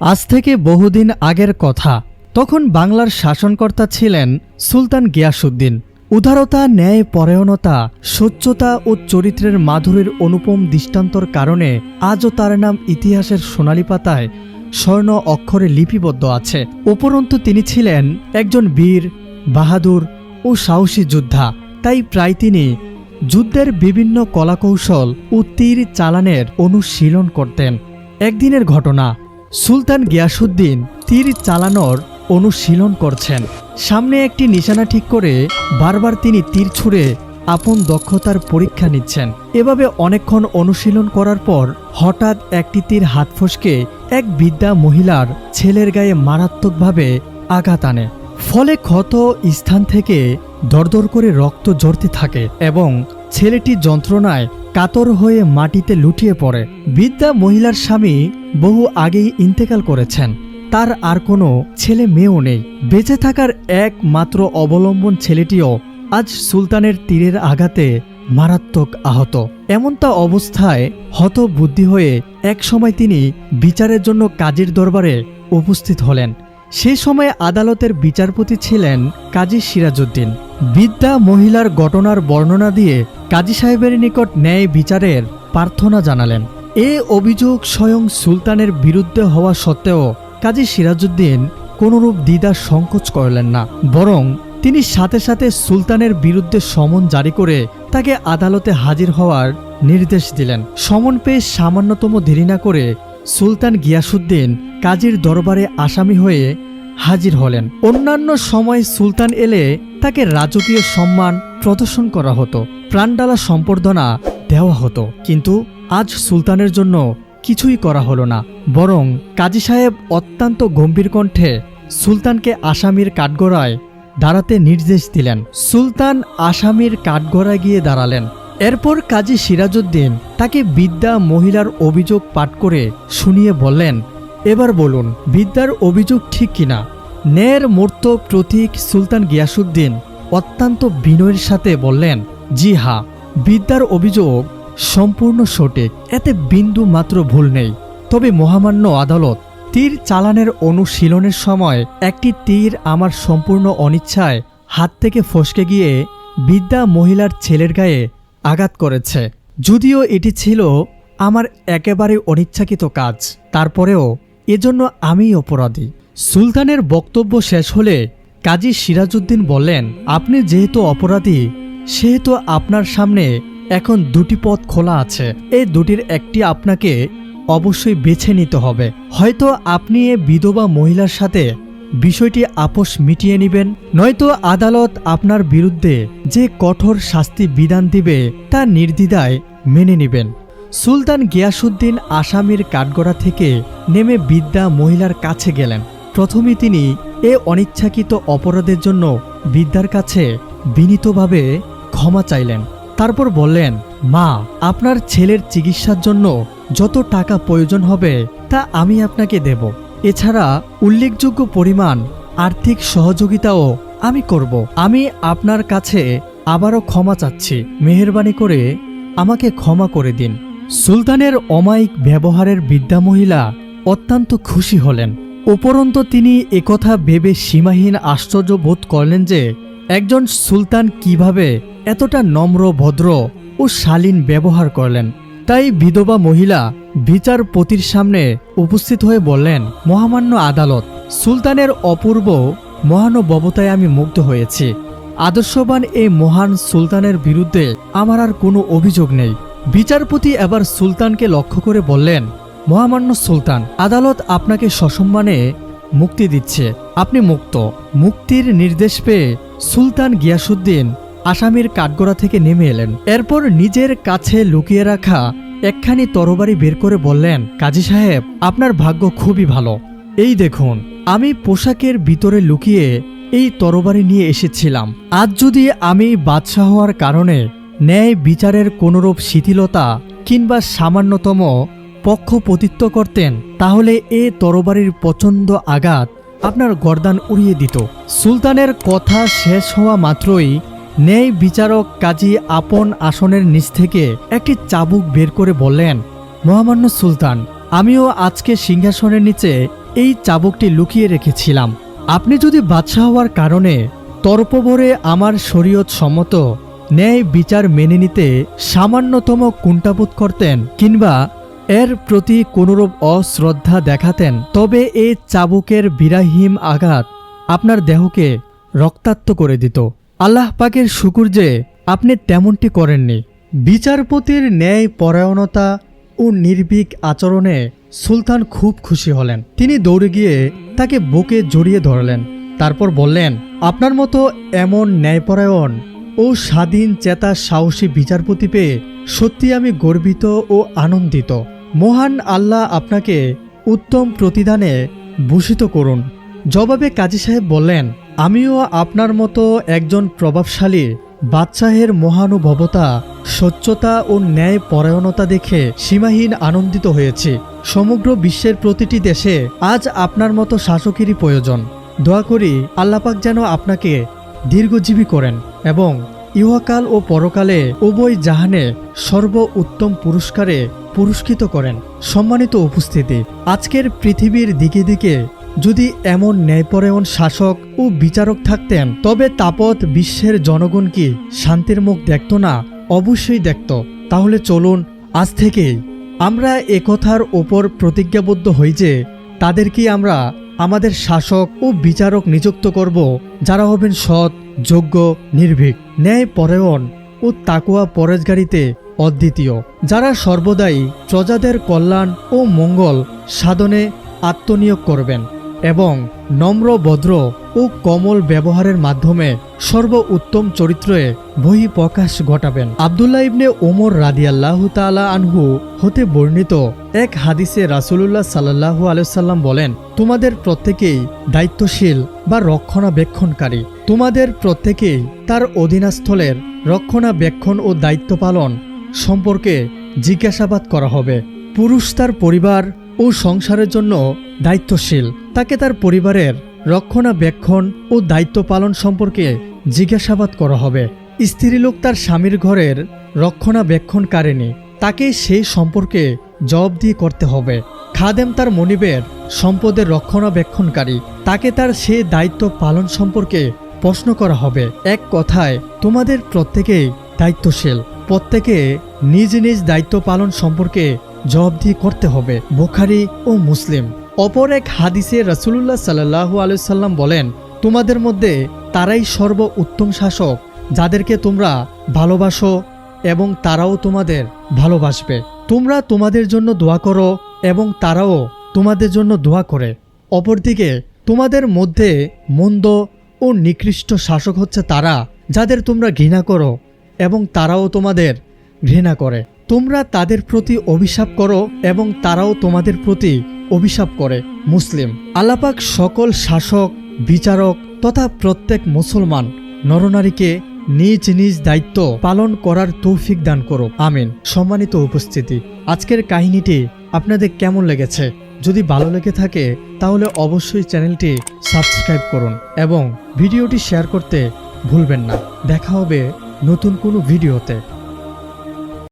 আজ থেকে বহুদিন আগের কথা। তখন বাংলার শাসনকর্তা ছিলেন সুলতান গিয়াসুদ্দিন উদারতা, ন্যায়, পরায়ণতা, স্বচ্ছতা ও চরিত্রের মাধুরীর অনুপম দৃষ্টান্তর কারণে আজও তার নাম ইতিহাসের সোনালী পাতায় স্বর্ণ অক্ষরে লিপিবদ্ধ আছে। উপরন্তু তিনি ছিলেন একজন বীর, বাহাদুর ও সাহসী যোদ্ধা। তাই প্রায় তিনি যুদ্ধের বিভিন্ন কলাকৌশল ও তীর চালানের অনুশীলন করতেন। একদিনের ঘটনা সুলতান গিয়াসুদ্দিন তীর চালানোর অনুশীলন করছেন। সামনে একটি নিশানা ঠিক করে বারবার তিনি তীর ছুঁড়ে আপন দক্ষতার পরীক্ষা নিচ্ছেন। এভাবে অনেকক্ষণ অনুশীলন করার পর হঠাৎ একটি তীর হাত ফসকে এক বিদ্যা মহিলার ছেলের গায়ে মারাত্মকভাবে আঘাত আনে। ফলে ক্ষত স্থান থেকে দরদর করে রক্ত জড়তে থাকে এবং ছেলেটি যন্ত্রণায় কাতর হয়ে মাটিতে লুটিয়ে পড়ে। বিদ্যা মহিলার স্বামী বহু আগেই ইন্তেকাল করেছেন। তার আর কোনো ছেলে মেয়েও নেই। বেঁচে থাকার একমাত্র অবলম্বন ছেলেটিও আজ সুলতানের তীরের আঘাতে মারাত্মক আহত। এমনটা অবস্থায় হত বুদ্ধি হয়ে একসময় তিনি বিচারের জন্য কাজীর দরবারে উপস্থিত হলেন। সে সময় আদালতের বিচারপতি ছিলেন কাজী সিরাজউদ্দিন। বিদ্যা মহিলার ঘটনার বর্ণনা দিয়ে কাজী সাহেবের নিকট ন্যায় বিচারের প্রার্থনা জানালেন। এ অভিযোগ স্বয়ং সুলতানের বিরুদ্ধে হওয়া সত্ত্বেও কাজী সিরাজউদ্দিন কোনরূপ দ্বিধা সংকোচ করলেন না, বরং তিনি সাথে সাথে সুলতানের বিরুদ্ধে সমন জারি করে তাকে আদালতে হাজির হওয়ার নির্দেশ দিলেন। সমন পেয়ে সামান্যতম দেরি না করে সুলতান গিয়াসুদ্দিন কাজীর দরবারে আসামি হয়ে হাজির হলেন। অন্যান্য সময় সুলতান এলে তাকে রাজকীয় সম্মান প্রদর্শন করা হতো, প্রাণডালা সম্বর্ধনা দেওয়া হতো। কিন্তু আজ সুলতানের জন্য কিছুই করা হলো না, বরং কাজী সাহেব অত্যন্ত গম্ভীর কণ্ঠে সুলতানকে আসামির কাঠগড়ায় দাঁড়াতে নির্দেশ দিলেন। সুলতান আসামির কাঠগড়ায় গিয়ে দাঁড়ালেন। এরপর কাজী সিরাজউদ্দিন তাকে বিদ্যা মহিলার অভিযোগ পাঠ করে শুনিয়ে বললেন, এবার বলুন, বিদ্যার অভিযোগ ঠিক কিনা? ন্যায়ের মূর্ত প্রতীক সুলতান গিয়াসুদ্দিন অত্যন্ত বিনয়ের সাথে বললেন, জি হা বিদ্যার অভিযোগ সম্পূর্ণ সঠিক, এতে বিন্দু মাত্র ভুল নেই। তবে মহামান্য আদালত তীর চালানের অনুশীলনের সময় একটি তীর আমার সম্পূর্ণ অনিচ্ছায় হাত থেকে ফসকে গিয়ে বিদ্যা মহিলার ছেলের গায়ে আঘাত করেছে। যদিও এটি ছিল আমার একেবারে অনিচ্ছাকৃত কাজ, তারপরেও এজন্য আমিই অপরাধী। সুলতানের বক্তব্য শেষ হলে কাজী সিরাজউদ্দিন বললেন, আপনি যেহেতু অপরাধী, সেহেতু আপনার সামনে এখন দুটি পথ খোলা আছে। এই দুটির একটি আপনাকে অবশ্যই বেছে নিতে হবে। হয়তো আপনি এ বিধবা মহিলার সাথে বিষয়টি আপোষ মিটিয়ে নেবেন। নয়তো আদালত আপনার বিরুদ্ধে যে কঠোর শাস্তি বিধান দিবে তা নির্দ্বিধায় মেনে নেবেন। সুলতান গিয়াসুদ্দিন আসামির কাঠগড়া থেকে নেমে বিদ্যা মহিলার কাছে গেলেন। প্রথমে তিনি এ অনিচ্ছাকৃত অপরাধের জন্য বিদ্যার কাছে বিনীতভাবে ক্ষমা চাইলেন। তারপর বললেন, মা, আপনার ছেলের চিকিৎসার জন্য যত টাকা প্রয়োজন হবে তা আমি আপনাকে দেব। এছাড়া উল্লেখযোগ্য পরিমাণ আর্থিক সহযোগিতাও আমি করব। আমি আপনার কাছে আবারও ক্ষমা চাচ্ছি। মেহরবানি করে আমাকে ক্ষমা করে দিন। সুলতানের অমায়িক ব্যবহারের বিদ্যা মহিলা অত্যন্ত খুশি হলেন। উপরন্ত তিনি একথা ভেবে সীমাহীন আশ্চর্য বোধ করলেন যে একজন সুলতান কীভাবে এতটা নম্র, ভদ্র ও শালীন ব্যবহার করলেন। তাই বিধবা মহিলা বিচারপতির সামনে উপস্থিত হয়ে বললেন, মহামান্য আদালত, সুলতানের অপূর্ব মহানুভবতায় আমি মুগ্ধ হয়েছি। আদর্শবান এই মহান সুলতানের বিরুদ্ধে আমার আর কোনো অভিযোগ নেই। বিচারপতি এবার সুলতানকে লক্ষ্য করে বললেন, মহামান্য সুলতান, আদালত আপনাকে সসম্মানে মুক্তি দিচ্ছে। আপনি মুক্ত। মুক্তির নির্দেশ পেয়ে সুলতান গিয়াসুদ্দিন আসামির কাঠগড়া থেকে নেমে এলেন। এরপর নিজের কাছে লুকিয়ে রাখা একখানি তরবারি বের করে বললেন, কাজী সাহেব, আপনার ভাগ্য খুবই ভালো। এই দেখুন, আমি পোশাকের ভিতরে লুকিয়ে এই তরবারি নিয়ে এসেছিলাম। আজ যদি আমি বাদশাহ হওয়ার কারণে ন্যায় বিচারের কোনরূপ শিথিলতা কিংবা সামান্যতম পক্ষপতিত্ব করতেন, তাহলে এ তরবারির প্রচণ্ড আঘাত আপনার গর্দান উড়িয়ে দিত। সুলতানের কথা শেষ হওয়া মাত্রই ন্যায় বিচারক কাজী আপন আসনের নিচ থেকে একটি চাবুক বের করে বললেন, মহামান্য সুলতান, আমিও আজকে সিংহাসনের নিচে এই চাবুকটি লুকিয়ে রেখেছিলাম। আপনি যদি বাদশাহ হওয়ার কারণে তর্পভরে আমার শরীয়ত সম্মত ন্যায় বিচার মেনে নিতে সামান্যতম কুণ্ঠাবোধ করতেন কিংবা এর প্রতি কোনরূপ অশ্রদ্ধা দেখাতেন, তবে এই চাবুকের বিরাহীম আঘাত আপনার দেহকে রক্তাক্ত করে দিত। আল্লাহ পাকের শুকুর যে আপনি তেমনটি করেননি। বিচারপতির ন্যায় পরায়ণতা ও নির্ভীক আচরণে সুলতান খুব খুশি হলেন। তিনি দৌড়ে গিয়ে তাকে বুকে জড়িয়ে ধরলেন। তারপর বললেন, আপনার মতো এমন ন্যায়পরায়ণ ও স্বাধীন চেতা সাহসী বিচারপতি পেয়ে সত্যি আমি গর্বিত ও আনন্দিত। মহান আল্লাহ আপনাকে উত্তম প্রতিদানে ভূষিত করুন। জবাবে কাজী সাহেব বললেন আমিও আপনার মতো একজন প্রভাবশালী, বাদশাহের মহানুভবতা, স্বচ্ছতা ও ন্যায় পরায়ণতা দেখে সীমাহীন আনন্দিত হয়েছি। সমগ্র বিশ্বের প্রতিটি দেশে আজ আপনার মতো শাসকেরই প্রয়োজন। দোয়া করি আল্লাপাক যেন আপনাকে দীর্ঘজীবী করেন এবং ইহকাল ও পরকালে উভয় জাহানে সর্ব উত্তম পুরস্কারে পুরস্কৃত করেন। সম্মানিত উপস্থিতি, আজকের পৃথিবীর দিকে দিকে যদি এমন ন্যায়পরায়ণ শাসক ও বিচারক থাকতেন, তবে তাপত বিশ্বের জনগণকে শান্তির মুখ দেখত না, অবশ্যই দেখত। তাহলে চলুন, আজ থেকেই আমরা একথার ওপর প্রতিজ্ঞাবদ্ধ হই যে, তাদেরকে আমরা আমাদের শাসক ও বিচারক নিযুক্ত করব, যারা হবেন সৎ, যোগ্য, নির্ভীক ন্যায় পরায়ণ ও তাকুয়া পরেজগারিতে অদ্বিতীয়, যারা সর্বদাই প্রজাদের কল্যাণ ও মঙ্গল সাধনে আত্মনিয়োগ করবেন। এবং নম্র, ভদ্র ও কমল ব্যবহারের মাধ্যমে সর্ব উত্তম চরিত্রে বহি প্রকাশ ঘটাবেন। আবদুল্লাহ ইবনে ওমর রাদিয়াল্লাহু তাআলা আনহু হতে বর্ণিত এক হাদিসে রাসূলুল্লাহ সাল্লাল্লাহু আলাইহি সাল্লাম বলেন, তোমাদের প্রত্যেকেই দায়িত্বশীল বা রক্ষণাবেক্ষণকারী। তোমাদের প্রত্যেকেই তার অধীনস্থলের রক্ষণাবেক্ষণ ও দায়িত্ব পালন সম্পর্কে জিজ্ঞাসাবাদ করা হবে। পুরুষ তার পরিবার ও সংসারের জন্য দায়িত্বশীল। তাকে তার পরিবারের রক্ষণাবেক্ষণ ও দায়িত্ব পালন সম্পর্কে জিজ্ঞাসাবাদ করা হবে। স্ত্রীলোক তার স্বামীর ঘরের রক্ষণাবেক্ষণকারিণী। তাকে সেই সম্পর্কে জবাবদিহি করতে হবে। খাদেম তার মনিবের সম্পদের রক্ষণাবেক্ষণকারী। তাকে তার সে দায়িত্ব পালন সম্পর্কে প্রশ্ন করা হবে। এক কথায়, তোমাদের প্রত্যেকেই দায়িত্বশীল। প্রত্যেকে নিজ নিজ দায়িত্ব পালন সম্পর্কে জবাবদিহি করতে হবে, বোখারি ও মুসলিম। অপর এক হাদিসে রাসুলুল্লাহ সাল্লাহ আলুসাল্লাম বলেন, তোমাদের মধ্যে তারাই সর্ব উত্তম শাসক, যাদেরকে তোমরা ভালোবাসো এবং তারাও তোমাদের ভালোবাসবে। তোমরা তোমাদের জন্য দোয়া করো এবং তারাও তোমাদের জন্য দোয়া করে। অপরদিকে, তোমাদের মধ্যে মন্দ ও নিকৃষ্ট শাসক হচ্ছে তারা, যাদের তোমরা ঘৃণা করো এবং তারাও তোমাদের ঘৃণা করে। তোমরা তাদের প্রতি অভিশাপ করো এবং তারাও তোমাদের প্রতি অভিশাপ করে, মুসলিম। আলাপাক সকল শাসক, বিচারক তথা প্রত্যেক মুসলমান নরনারীকে নিজ নিজ দায়িত্ব পালন করার তৌফিক দান করো আমিন। সম্মানিত উপস্থিতি, আজকের কাহিনীটি আপনাদের কেমন লেগেছে? যদি ভালো লেগে থাকে, তাহলে অবশ্যই চ্যানেলটি সাবস্ক্রাইব করুন এবং ভিডিওটি শেয়ার করতে ভুলবেন না। দেখা হবে নতুন কোনো ভিডিওতে।